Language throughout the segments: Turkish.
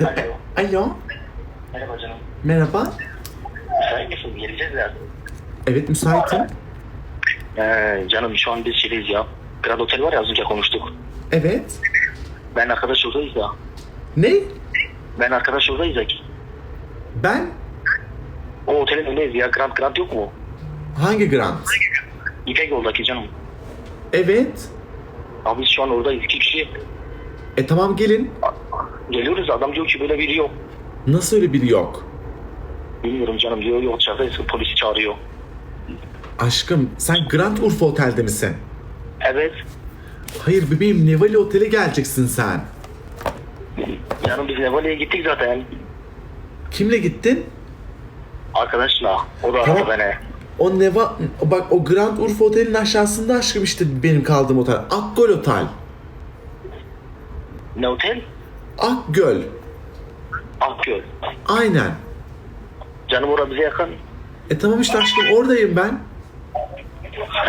Alo. Alo. Merhaba canım. Merhaba. Müsait misin? Geleceğiz ya. Evet müsaitim. Ee, canım şu an biz şeydeyiz ya. Grand Otel var ya az önce konuştuk. Evet. Ben arkadaş oradayız da. Ne? Ben arkadaş oradayız ya. Ben? O otelin önündeyiz ya. Grand Grand yok mu? Hangi grant? İpek yoldaki canım. Evet. Abi biz şu an oradayız. İki kişi E tamam gelin. Geliyoruz. Adam diyor ki böyle biri yok. Nasıl öyle biri yok? Bilmiyorum canım diyor yok dışarıdayız. Polisi çağırıyor. Aşkım sen Grand Urfa Otel'de misin? Evet. Hayır bebeğim Nevali Otel'e geleceksin sen. Canım biz Nevale'ye gittik zaten. Kimle gittin? Arkadaşla. O da Tamam. beni. O Neva... Bak o Grand Urfa Otel'in aşağısında aşkım işte benim kaldığım otel. Akgöl Otel. Ne otel? Akgöl. Akgöl. Aynen. Canım orada bize yakın. E tamam işte aşkım oradayım ben.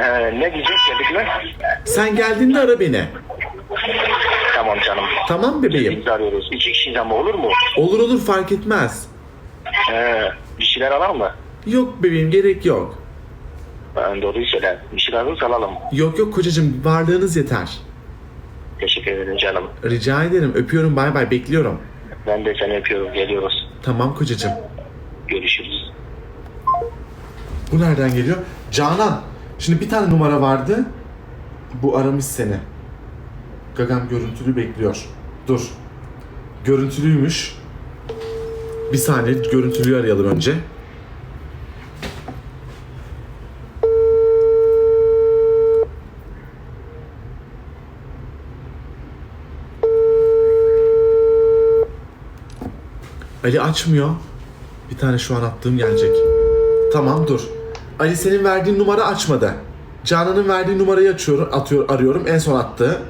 Ee, ne diyecek geldik Sen geldiğinde ara beni. Tamam canım. Tamam bebeğim. Biz arıyoruz. İki kişiyiz ama olur mu? Olur olur fark etmez. Ee, bir şeyler alalım mı? Yok bebeğim gerek yok. Ben doğruyu söyle. Bir şey lazımsa alalım. Yok yok kocacığım varlığınız yeter. Teşekkür ederim canım. Rica ederim öpüyorum bay bay bekliyorum. Ben de seni öpüyorum. Geliyoruz. Tamam kocacığım. Görüşürüz. Bu nereden geliyor? Canan. Şimdi bir tane numara vardı. Bu aramış seni. Gagam görüntülü bekliyor. Dur. Görüntülüymüş. Bir saniye görüntülüyü arayalım önce. Ali açmıyor. Bir tane şu an attığım gelecek. Tamam dur. Ali senin verdiğin numara açmadı. Canan'ın verdiği numarayı açıyorum, atıyor, arıyorum. En son attığı.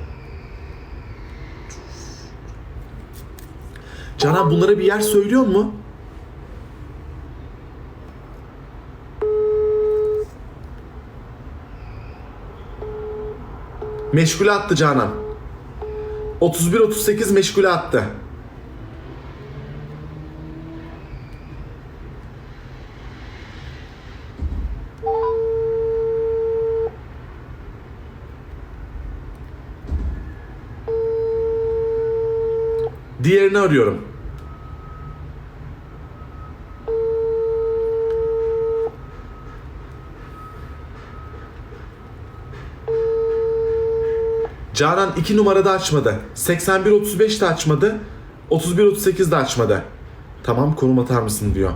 Canan bunlara bir yer söylüyor mu? Meşgule attı Canan. 31-38 meşgule attı. Diğerini arıyorum. Canan 2 numarada açmadı. 81-35 de açmadı. 31-38 de açmadı. Tamam konum atar mısın diyor.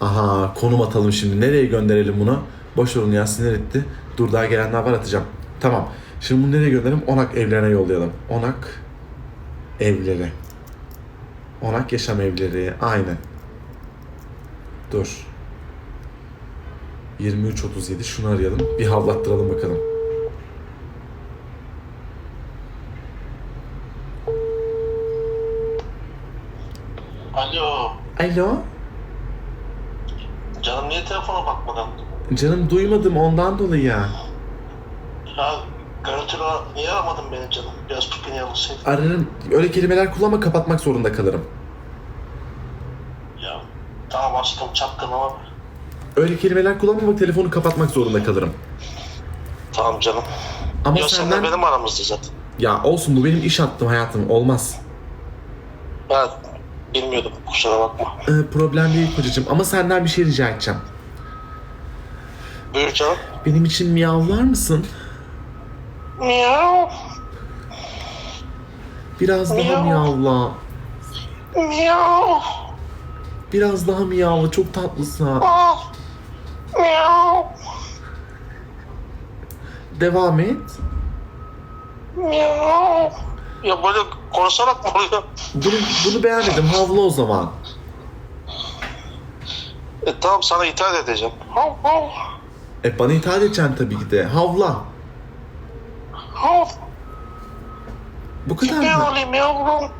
Aha konum atalım şimdi. Nereye gönderelim bunu? Boş ver onu ya sinir etti. Dur daha gelenler var atacağım. Tamam. Şimdi bunu nereye gönderelim? Onak evlerine yollayalım. Onak evleri. Onak yaşam evleri. Aynen. Dur. 23.37 şunu arayalım. Bir havlattıralım bakalım. Alo. Alo. Canım niye telefona bakmadan? Canım duymadım ondan dolayı ya. Ya ara- niye aramadın beni canım? Biraz pipini alırsaydın. Ararım. Öyle kelimeler kullanma kapatmak zorunda kalırım. Ya tamam açtım çapkın ama. Öyle kelimeler kullanma bak telefonu kapatmak zorunda kalırım. Tamam canım. Ama Yok senden... benim aramızda zaten. Ya olsun bu benim iş hattım hayatım olmaz. Ben bilmiyordum kusura bakma. Ee, problem değil kocacığım ama senden bir şey rica edeceğim. Buyur canım. Benim için miyavlar mısın? Miyav. Biraz daha Miyav. miyavla. Miyav. Biraz daha miyavla çok tatlısın. Ah. Miyav. Devam et. Miyav. Ya böyle konuşarak mı oluyor? Bunu, bunu beğenmedim havla o zaman. E tamam sana itaat edeceğim. Hav hav. E bana itaat edeceksin tabii ki de. Havla. Hav. Bu kadar Köpeğin mı? olayım yavrum.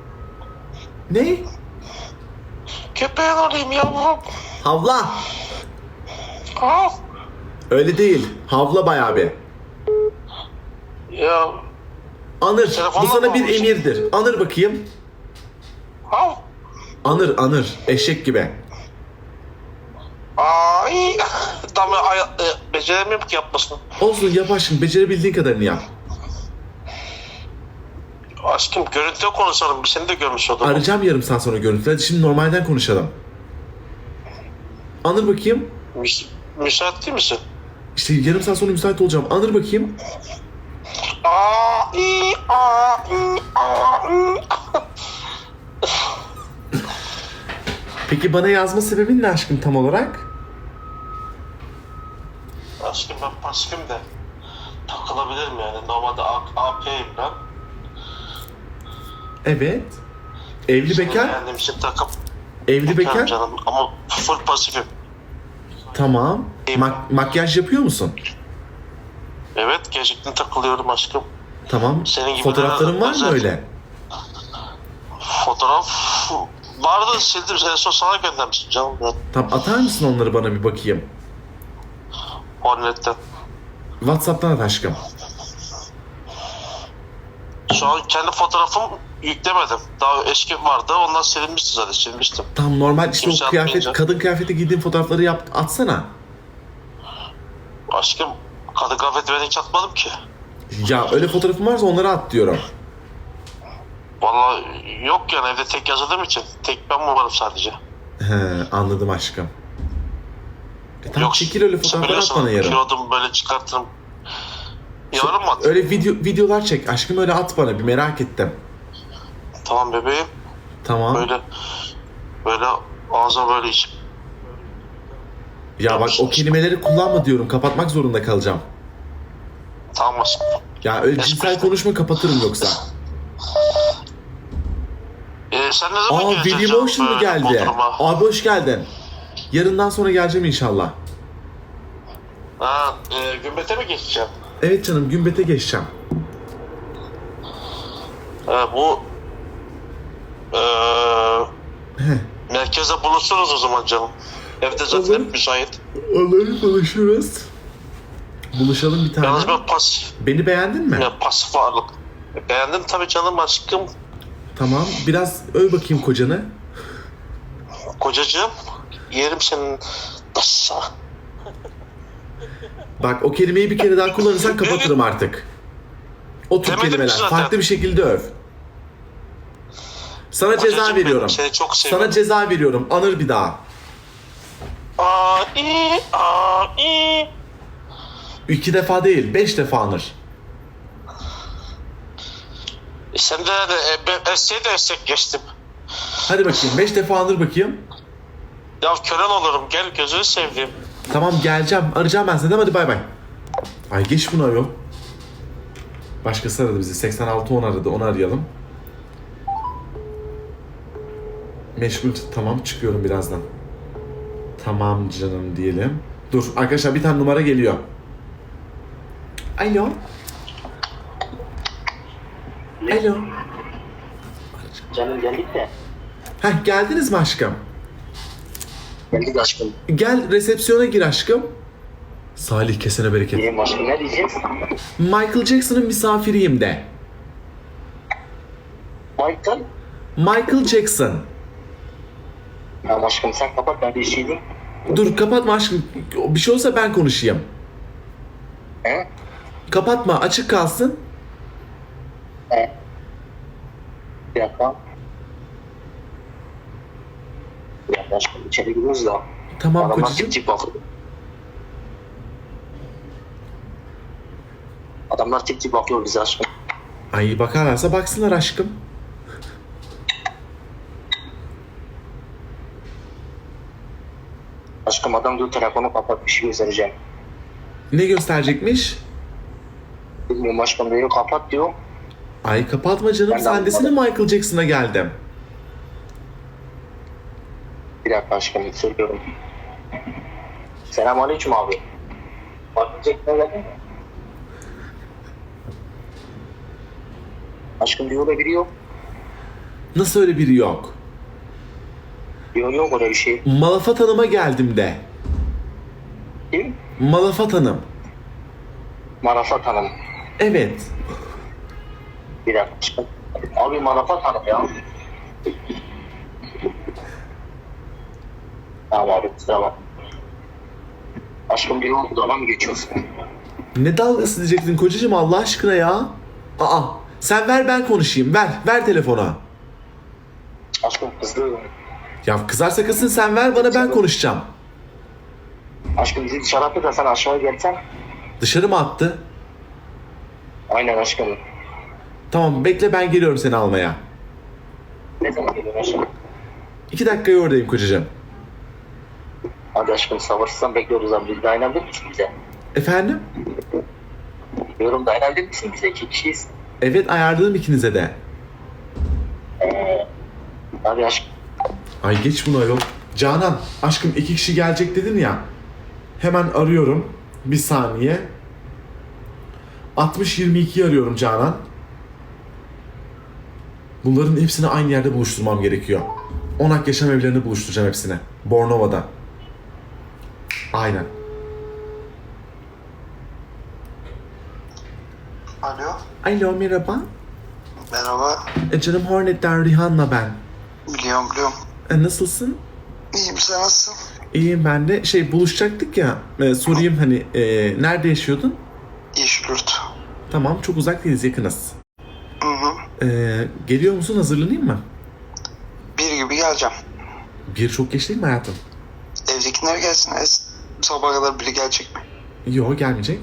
Ne? Köpeğin olayım yavrum. Havla. Hav. Öyle değil. Havla bayağı bir. Ya Anır. Bu Telefonla sana mı bir almışsın? emirdir. Anır bakayım. hav. Anır anır. Eşek gibi. Ay. Tam ay, e, beceremiyorum ki yapmasını. Olsun yap aşkım. Becerebildiğin kadarını yap. Aşkım görüntüde konuşalım. Seni de görmüş oldum. Arayacağım yarım saat sonra görüntülü. Hadi şimdi normalden konuşalım. Anır bakayım. Müs- müsait değil misin? İşte yarım saat sonra müsait olacağım. Anır bakayım. Peki bana yazma sebebin ne aşkım tam olarak? Aşkım ben pasifim de takılabilirim yani. Normalde AP'yim ben. Evet. Evli Seni bekar. beğendiğim için takıp Evli bekarım bekar. canım ama full pasifim. Tamam. Mak- makyaj yapıyor musun? Evet gerçekten takılıyorum aşkım. Tamam. Senin gibi Fotoğrafların de- var mı özel- öyle? Fotoğraf vardı sildim. En son sana göndermiştim canım. Ben Tamam atar mısın onları bana bir bakayım? Hornet'ten. Whatsapp'tan at aşkım. Şu an kendi fotoğrafım yüklemedim. Daha eski vardı. Ondan silinmişti zaten. Silmiştim. Tam normal işte Kimse o kıyafet, atmayınca. kadın kıyafeti giydiğin fotoğrafları yap, atsana. Aşkım kadın kıyafeti ben hiç atmadım ki. Ya öyle fotoğrafın varsa onları at diyorum. Vallahi yok yani evde tek yaşadığım için. Tek ben varım sadece? He, anladım aşkım. E tamam Yok, çekil öyle fotoğrafları at bana yarın. Kilodum böyle çıkartırım. Yarın mı at? Öyle video videolar çek aşkım öyle at bana bir merak ettim. Tamam bebeğim. Tamam. Böyle böyle ağzına böyle iç. Ya bak o kelimeleri kullanma diyorum. Kapatmak zorunda kalacağım. Tamam aşkım. Ya öyle cinsel konuşma kapatırım yoksa. Ee, sen ne zaman Aa Motion mu böyle geldi? Bodrum'a? Abi hoş geldin. Yarından sonra geleceğim inşallah. Ha, e, gümbete mi geçeceğim? Evet canım Gümbet'e geçeceğim. Ha, bu Heh. merkezde buluşuruz o zaman canım. Evde zaten Olur. müsait. Olur buluşuruz. Buluşalım bir tane. Yalnız ben pas, Beni beğendin mi? ya pasif varlık. Beğendim tabii canım aşkım. Tamam. Biraz öv bakayım kocanı. Kocacığım yerim senin dassa. Bak o kelimeyi bir kere daha kullanırsan kapatırım artık. O tür Demedim kelimeler. zaten. Farklı bir şekilde öv. Sana ceza Kocacığım veriyorum. Seni çok seviyorum. Sana ceza veriyorum. Anır bir daha. Aa, i, aa, i. İki defa değil, beş defa anır. E, Sen de, de e, ben esseyi de essek geçtim. Hadi bakayım. Beş defa anır bakayım. Ya kölen olurum gel gözünü sevdiğim. Tamam geleceğim. Arayacağım ben seni. Hadi bay bay. Ay geç bunu arıyorum. Başkası aradı bizi. 8610 aradı. Onu arayalım. Meşgul. Tamam çıkıyorum birazdan. Tamam canım diyelim. Dur arkadaşlar bir tane numara geliyor. Alo. Alo. Canım geldik de. Heh geldiniz mi aşkım? Geldik aşkım. Gel resepsiyona gir aşkım. Salih kesene bereket. İyiyim aşkım ne diyeceğiz? Michael Jackson'ın misafiriyim de. Michael. Michael Jackson. Tamam aşkım sen kapat ben bir işeydim. Dur kapatma aşkım. Bir şey olsa ben konuşayım. He? Kapatma açık kalsın. He. Bir dakika. Bir dakika aşkım içeri giriyoruz da. Tamam Adamlar kocacığım. tip tip bakıyor. Adamlar tip tip bakıyor bize aşkım. Ay bakarlarsa baksınlar aşkım. Aşkım adam diyor telefonu kapat bir şey göstereceğim. Ne gösterecekmiş? Bilmiyorum aşkım diyor kapat diyor. Ay kapatma canım Ben sen desene Michael Jackson'a geldim. Bir dakika aşkım söylüyorum. Selam aleyküm abi. Bakacak ne geldin mi? Aşkım diyor da biri yok. Nasıl öyle biri yok? Diyor yok öyle bir şey. Malafat Hanım'a geldim de. Kim? Malafat Hanım. Marafat Hanım. Evet. Bir dakika. Abi Marafat Hanım ya. Tamam abi kusura. Aşkım bir oldu ona mı geçiyorsun? Ne dalgası diyecektin kocacığım Allah aşkına ya? Aa sen ver ben konuşayım ver ver telefona. Aşkım kızdı. Ya kızarsa kızsın sen ver bana ben konuşacağım. Aşkım bizi dışarı attı da sen aşağı gelsen. Dışarı mı attı? Aynen aşkım. Tamam bekle ben geliyorum seni almaya. Ne zaman geliyorsun aşkım? İki dakikaya oradayım kocacığım. Hadi aşkım sabırsızsan bekliyoruz abi. Biz dayanabilir misin bize? Efendim? Diyorum dayanabilir misin bize? İki kişiyiz. Evet ayarladım ikinize de. Hadi aşkım. Ay geç bunu ayol. Canan aşkım iki kişi gelecek dedin ya. Hemen arıyorum. Bir saniye. 60-22'yi arıyorum Canan. Bunların hepsini aynı yerde buluşturmam gerekiyor. Onak yaşam evlerini buluşturacağım hepsine. Bornova'da. Aynen. Alo. Alo merhaba. Merhaba. E, canım Hornet'ten Rihanna ben. Biliyorum biliyorum. E, nasılsın? İyiyim sen nasılsın? İyiyim ben de. Şey buluşacaktık ya. E, sorayım hani e, nerede yaşıyordun? Yeşilyurt. Tamam çok uzak değiliz yakınız. Hı hı. Ee, geliyor musun hazırlanayım mı? Bir gibi geleceğim. Bir çok geç değil mi hayatım? Evdekiler gelsin. Es sabah kadar biri gelecek mi? Yok gelmeyecek.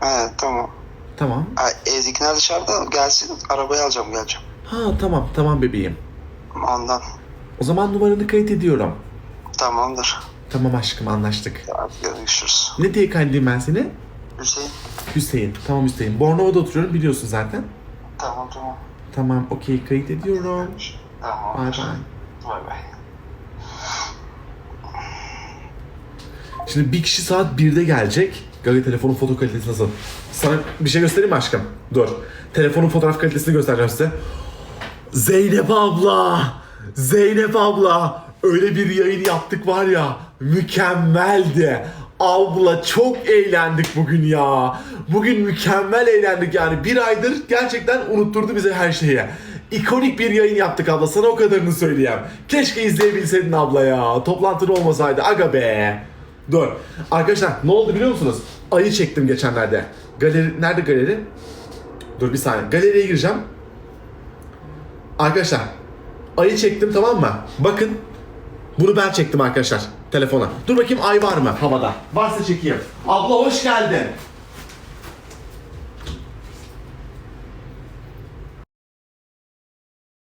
He tamam. Tamam. Ha, evdekiler dışarıda gelsin. Arabayı alacağım geleceğim. Ha tamam tamam bebeğim. Ondan. O zaman numaranı kayıt ediyorum. Tamamdır. Tamam aşkım anlaştık. Hadi görüşürüz. Ne diye kaydedeyim ben seni? Hüseyin. Hüseyin. Tamam Hüseyin. Bornova'da oturuyorum biliyorsun zaten. Tamam tamam. Tamam okey kayıt ediyorum. Tamam. Bay bay. Bay bay. Şimdi bir kişi saat 1'de gelecek. Gaga telefonun foto kalitesi nasıl? Sana bir şey göstereyim mi aşkım? Dur. Telefonun fotoğraf kalitesini göstereceğim size. Zeynep abla! Zeynep abla! Öyle bir yayın yaptık var ya. Mükemmeldi. Abla çok eğlendik bugün ya. Bugün mükemmel eğlendik yani. Bir aydır gerçekten unutturdu bize her şeyi. İkonik bir yayın yaptık abla. Sana o kadarını söyleyeyim. Keşke izleyebilseydin abla ya. Toplantın olmasaydı. Aga be. Dur. Arkadaşlar ne oldu biliyor musunuz? Ayı çektim geçenlerde. Galeri, nerede galeri? Dur bir saniye. Galeriye gireceğim. Arkadaşlar ayı çektim tamam mı? Bakın bunu ben çektim arkadaşlar telefona. Dur bakayım ay var mı havada? Varsa çekeyim. Abla hoş geldin.